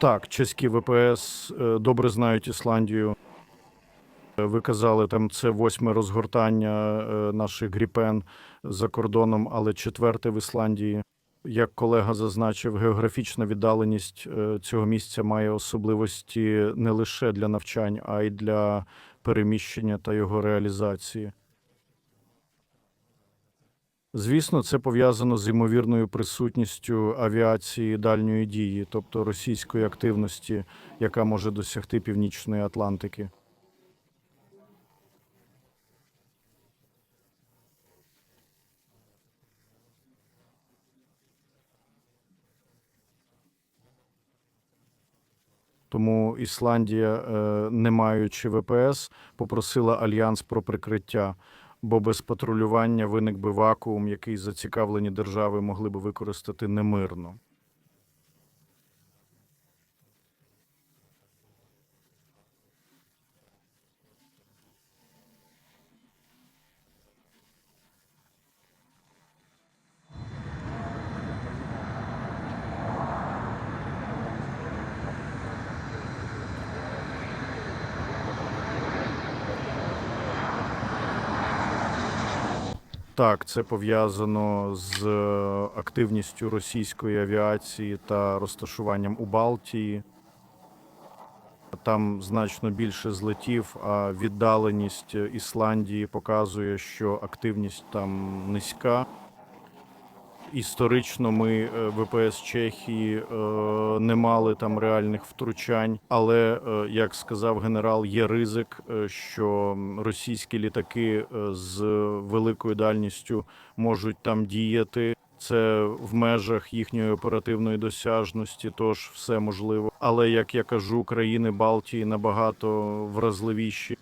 Так, чеські ВПС е, добре знають Ісландію. Ви казали, там це восьме розгортання е, наших гріпен за кордоном, але четверте в Ісландії. Як колега зазначив, географічна віддаленість е, цього місця має особливості не лише для навчань, а й для переміщення та його реалізації. Звісно, це пов'язано з ймовірною присутністю авіації дальньої дії, тобто російської активності, яка може досягти Північної Атлантики. Тому Ісландія, е, не маючи ВПС, попросила альянс про прикриття, бо без патрулювання виник би вакуум, який зацікавлені держави могли би використати немирно. Так, це пов'язано з е, активністю російської авіації та розташуванням у Балтії. Там значно більше злетів, а віддаленість Ісландії показує, що активність там низька. Історично ми е, ВПС Чехії е, не мали там реальних втручань, але е, як сказав генерал, є ризик, що російські літаки з великою дальністю можуть там діяти. Це в межах їхньої оперативної досяжності, тож все можливо. Але як я кажу, країни Балтії набагато вразливіші